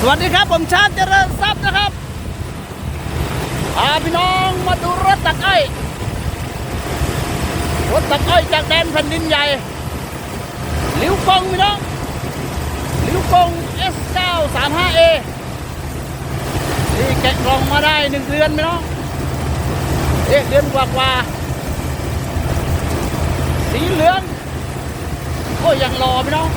สวัสดีครับ ผมชาติเจริญทรัพย์นะครับพาพี่น้องมาดูรถตักอ้อยรถตักอ้อยจากแดนแผ่นดินใหญ่หลิวกงพี่น้องหลิวกง S935A ที่แกะกล่องมาได้หนึ่งเดือนพี่น้องเอ๊ะเดือนกว่ากว่าสีเหลืองโอ้ยยังรอพี่น้อง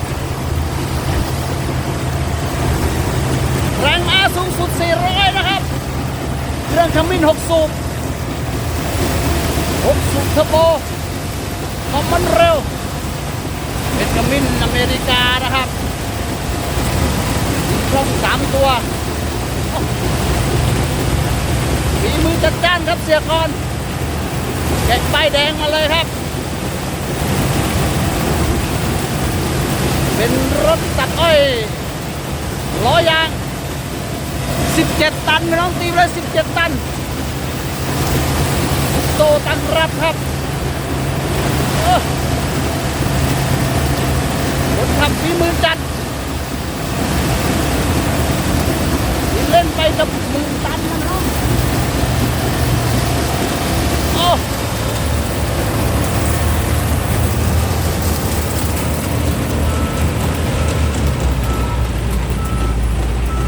แรงม้าสูงสุด 400 นะครับ เครื่องขมิ้น 6 สูบ 6 สูบเทอร์โบคอมมันเร็ว เป็นขมิ้นอเมริกานะครับมีกล้องสามตัวฝีมือจัดจ้านครับเสียกรแกะใบแดงมาเลยครับ เป็นรถตัดอ้อยล้อยาง 17 ตันไม่ต้องตีเลย17 ตัน โตตันรับครับเออคนขับฝีมือจัดที่เล่นไปกับหมื่นตันนะน้องโอ้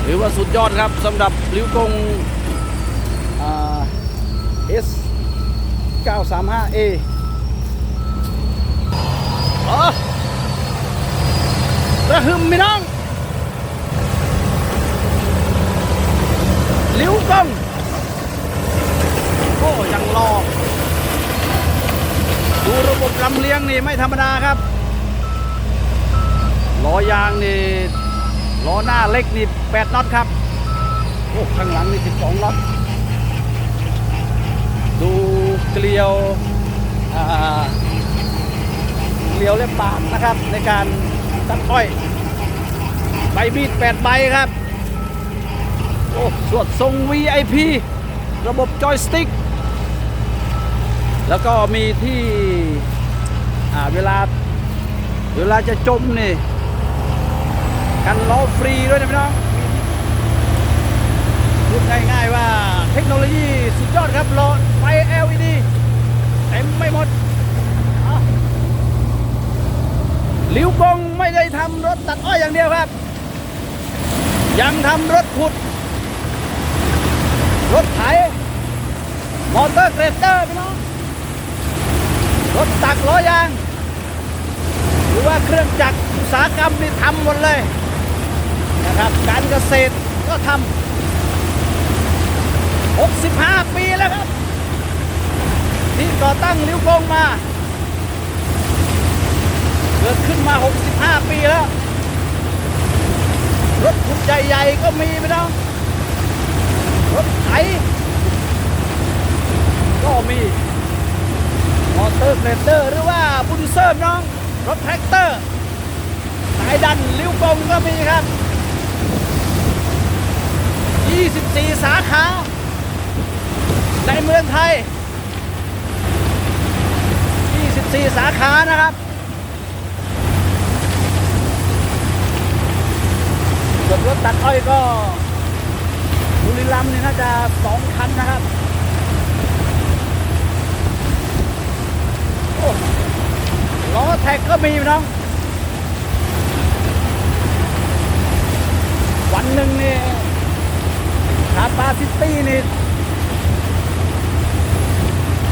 ถือ ว่าสุดยอดครับสำหรับลิ้วกงอ่า S 935A อ๋อระหึมพี่น้องลิ้วกงโอ้ยังรอดูระบบลำเลียงนี่ไม่ธรรมดาครับล้อยางนี่ ล้อหน้าเล็กนี่8น็อตครับ โอ้ข้างหลังนี่12น็อต ดูเกลียวเกลียวเล็บปากนะครับ ในการตัดอ้อย ใบมีด8ใบครับ โอ้สวดทรง VIP ระบบจอยสติ๊ก แล้วก็มีที่เวลาเวลาจะจมนี่ กันล้อฟรีด้วยนะพี่น้องพูดง่ายๆว่าเทคโนโลยีสุดยอดครับล้อไฟ LED เต็มไม่หมดเอาหลิวกงไม่ได้ทำรถตัดอ้อยอย่างเดียวครับ ยังทำรถขุด รถไถมอเตอร์เกรเตอร์พี่น้อง รถตักล้อยาง หรือว่าเครื่องจักรอุตสาหกรรมนี่ทำหมดเลย นะครับการเกษตรก็ทำ65 ปีแล้วครับ ที่ก่อตั้งลิ้วกงมา เกิดขึ้นมา 65 ปีแล้ว รถขุดใหญ่ๆก็มีไปแล้วรถไถก็มี มอเตอร์เกรเตอร์หรือว่าบูลเซอร์น้อง รถแท็กเตอร์สายดันลิ้วกงก็มีครับ 24 สาขา ในเมืองไทย 24 สาขานะครับส่วนรถตัดอ้อยก็บุรีรัมย์นี่น่าจะสองคันนะครับล้อแท็กก็มีน้องวันหนึ่งเนี่คาปาซิตี้นี่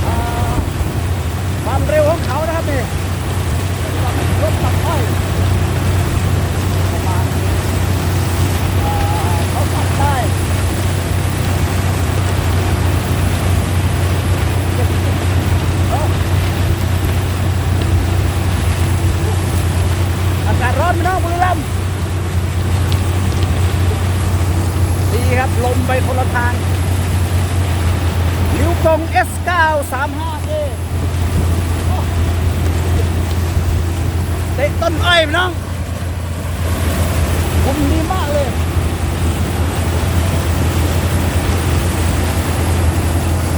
อ่าความเร็วของเขานะครับนี่รถตัดอ้อยประมาณอ่าเขาตัดได้เอ้าอากาศร้อนพี่น้องบุรีรัมย์ ดีครับ ลมไปคนละทางลิวกง S9 35A โอ้เตะต้นอ้อยพี่น้องคุมดีมากเลย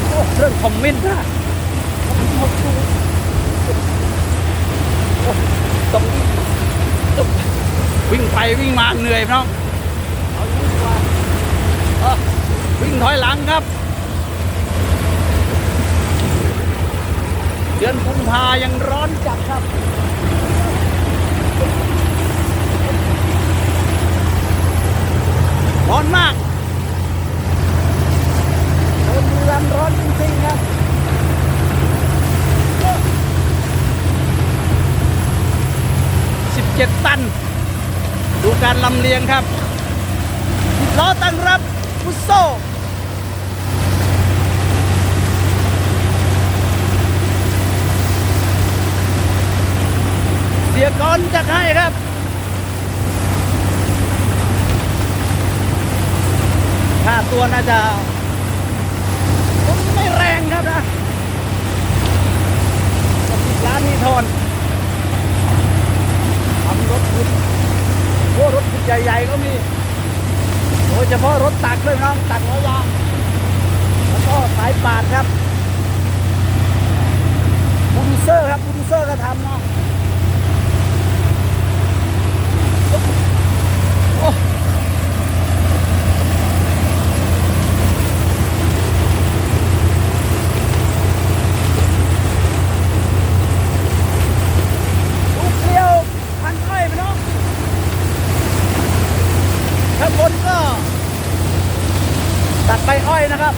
โอ้เครื่องคอมเมนต์นะโอ้โหโอ้ตรงนี้วิ่งไปวิ่งมาเหนื่อยพี่น้องเอาอยู่เออวิ่งถอยหลังครับ เดือนกุมภายังร้อนจัดครับร้อนมากโดนบุรีรัมย์ร้อนจริงๆครับ17ตัน ดูการลำเลียงครับล้อตั้งรับฟุตโซ เสียกรจะให้ครับค่าตัวน่าจะไม่แรงครับนะสิบล้านนี่ทอนทำรถขุดโอ้รถขุดใหญ่ ๆ ก็มี โดยเฉพาะรถตักด้วยน้องตักล้อยางแล้วก็สายปาดครับบูลเซอร์ครับบูลเซอร์ก็ทำเนาะโอ้ ลูกเดียวพันอ้อยไปเนาะข้างบนก็ตัดใบอ้อยนะครับ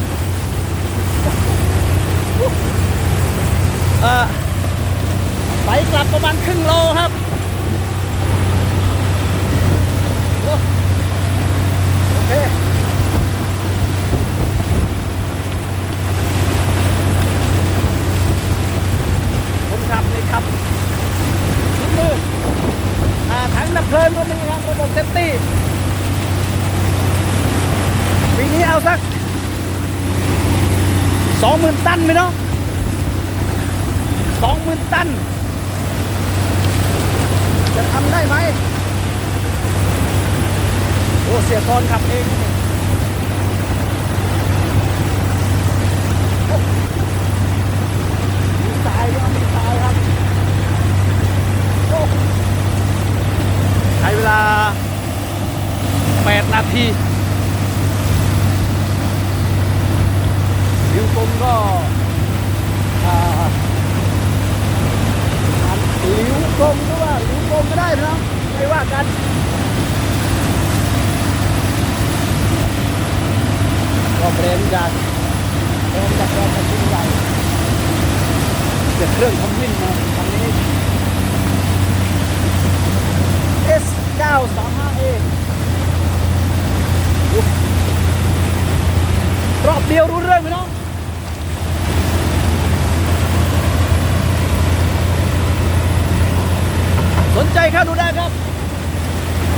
เออไปกลับประมาณครึ่งโลครับโอเคคนขับเลยครับถุงมืออ่าถังดับเพลิงก็มีครับระบบเซฟตี้ปีนี้เอาสักสองหมื่นตันไหมเนาะ สองหมื่นตัน จะทำได้ไหม โอ้เสียกรขับเองโอ้มีสายด้วยมีสายครับใช้เวลา 8 นาทีวิวกลมก็อ่าหลิว กลมหรือว่าหลิวกลมก็ได้นะไม่ว่ากันก็เบรนจากเบรนจากแบรนด์ชิ้นใหญ่เกิดเครื่องทำวิ่นมาคันนี้ S 9 2 5 A รอบเดียวรู้เรื่องไหมน้อง สนใจเข้าดูได้ครับ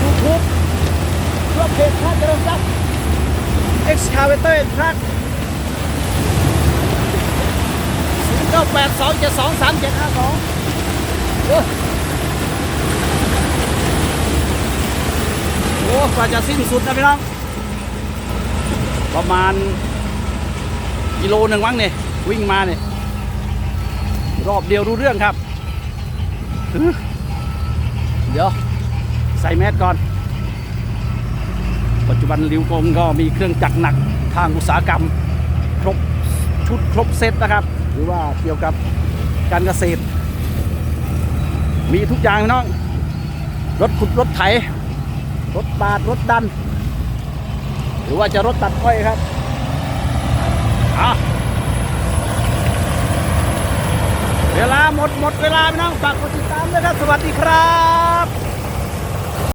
YouTube รอบเพจท่าเจริญทรัพย์ Excavator Truck 0 9 8 2 7 2 3 7 5 2โอ้โอ้กว่าจะสิ้นสุดนะพี่น้อง ประมาณกิโลหนึ่งมั้งเนี่ยวิ่งมาเนี่ยรอบเดียวรู้เรื่องครับอื้อ เดี๋ยวใส่แมสก่อน ปัจจุบันริวกงก็มีเครื่องจักรหนักทางอุตสาหกรรม ครบชุดครบเซตนะครับ หรือว่าเกี่ยวกับการเกษตร มีทุกอย่างน้องรถขุดรถไถ รถบาดรถดัน หรือว่าจะรถตัดอ้อยครับอะ เวลาหมดหมดเวลาพี่น้องฝากกดติดตามด้วยครับ สวัสดีครับ